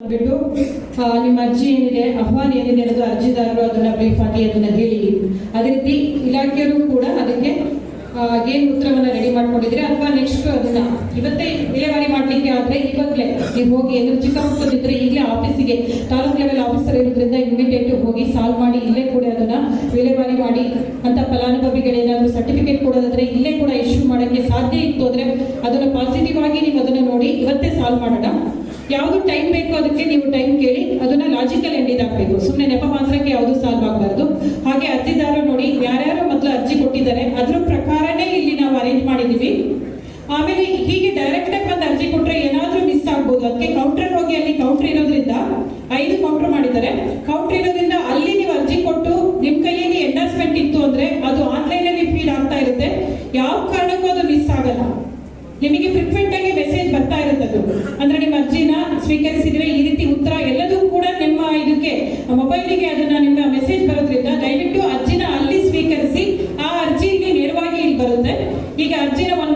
ಬಿಟ್ಟು ನಿಮ್ಮ ಅರ್ಜಿ ಏನಿದೆ ಆಹ್ವಾನ ಏನಿದೆ ಅನ್ನೋದು ಅರ್ಜಿದಾರರು ಅದನ್ನ ಬ್ರೀಫ್ ಆಗಿ ಅದನ್ನ ಹೇಳಿ. ಅದೇ ರೀತಿ ಇಲಾಖೆಯವರು ಕೂಡ ಅದಕ್ಕೆ ಏನು ಉತ್ತರವನ್ನ ರೆಡಿ ಮಾಡ್ಕೊಂಡಿದ್ರೆ ಅಥವಾ ನೆಕ್ಸ್ಟ್ ಅದನ್ನ, ಇವತ್ತೇ ವಿಲೇವಾರಿ ಮಾಡ್ಲಿಕ್ಕೆ ಆದ್ರೆ ಇವಾಗಲೇ ನೀವು ಹೋಗಿ ಎದುರು ಚಿಕ್ಕಮಕ್ಕಳಿದ್ರೆ ಈಗಲೇ ಆಫೀಸಿಗೆ, ತಾಲೂಕ್ ಲೆವೆಲ್ ಆಫೀಸರ್ ಇರೋದ್ರಿಂದ ಇಮಿಡಿಯೇಟ್ ಹೋಗಿ ಸಾಲ್ವ್ ಮಾಡಿ ಇಲ್ಲೇ ಕೂಡ ಅದನ್ನ ವಿಲೇವಾರಿ ಮಾಡಿ ಅಂತ ಫಲಾನುಭವಿಗಳೇನಾದ್ರು ಸರ್ಟಿಫಿಕೇಟ್ ಕೊಡೋದಾದ್ರೆ ಇಲ್ಲೇ ಕೂಡ ಇಶ್ಯೂ ಮಾಡೋಕ್ಕೆ ಸಾಧ್ಯ ಇತ್ತು ಅಂದ್ರೆ ಅದನ್ನ ಪಾಸಿಟಿವ್ ಆಗಿ ನೀವು ಅದನ್ನ ನೋಡಿ ಇವತ್ತೇ ಸಾಲ್ವ್ ಮಾಡೋಣ. ಯಾವುದು ಟೈಮ್ ಬೇಕು ಅದಕ್ಕೆ ನೀವು ಟೈಮ್ ಕೇಳಿ, ಅದನ್ನ ಲಾಜಿಕಲ್ ಎಂಡ್ ಹಾಕಬೇಕು. ಸುಮ್ಮನೆ ನೆಪ ಮಾತ್ರಕ್ಕೆ ಯಾವುದು ಸಾಲ್ವ್ ಆಗಬಾರ್ದು. ಹಾಗೆ ಅರ್ಜಿದಾರ ನೋಡಿ, ಯಾರ್ಯಾರು ಮೊದಲು ಅರ್ಜಿ ಕೊಟ್ಟಿದ್ದಾರೆ, ಅದ್ರ ಪ್ರಕಾರನೇ ಇಲ್ಲಿ ನಾವು ಅರೇಂಜ್ ಮಾಡಿದೀವಿ. ಆಮೇಲೆ ಹೀಗೆ ಡೈರೆಕ್ಟ್ ಆಗಿ ಬಂದು ಅರ್ಜಿ ಕೊಟ್ಟರೆ ಏನಾದರೂ ಮಿಸ್ ಆಗ್ಬೋದು. ಅದಕ್ಕೆ ಕೌಂಟರ್ ಹೋಗಿ ಅಲ್ಲಿ ಕೌಂಟರ್ ಇರೋದ್ರಿಂದ ಐದು ಕೌಂಟರ್ ಮಾಡಿದ್ದಾರೆ. ಕೌಂಟರ್ ಇರೋದ್ರಿಂದ ಅಲ್ಲಿ ನೀವು ಅರ್ಜಿ ಕೊಟ್ಟು ನಿಮ್ಮ ಕೈಯಲ್ಲಿ ಎಂಡರ್ಸ್ಮೆಂಟ್ ಇತ್ತು ಅಂದ್ರೆ ಅದು ಆನ್ಲೈನ್ ಅಲ್ಲಿ ಫೀಲ್ ಆಗ್ತಾ ಇರುತ್ತೆ. ಯಾವ ಕಾರಣಕ್ಕೂ ಅದು ಮಿಸ್ ಆಗಲ್ಲ. ನಿಮಗೆ ಫ್ರಿಕ್ವೆಂಟ್ ಆಗಿ ಮೆಸೇಜ್ ಬರ್ತಾ ಇರುತ್ತೆ ಅದು ಅಂದ್ರೆ ಸ್ವೀಕರಿಸಿದ್ರೆ ಈ ರೀತಿ ಉತ್ತರ ಎಲ್ಲದೂ ಕೂಡ ನಿಮ್ಮ ಇದಕ್ಕೆ, ಮೊಬೈಲಿಗೆ ಅದನ್ನ ನಿಮ್ಮ ಮೆಸೇಜ್ ಬರೋದ್ರಿಂದ ದಯವಿಟ್ಟು ಅರ್ಜಿನ ಅಲ್ಲಿ ಸ್ವೀಕರಿಸಿ, ಆ ಅರ್ಜಿ ಇಲ್ಲಿ ನೇರವಾಗಿ ಇಲ್ಲಿ ಬರುತ್ತೆ. ಈಗ ಅರ್ಜಿನ ಒನ್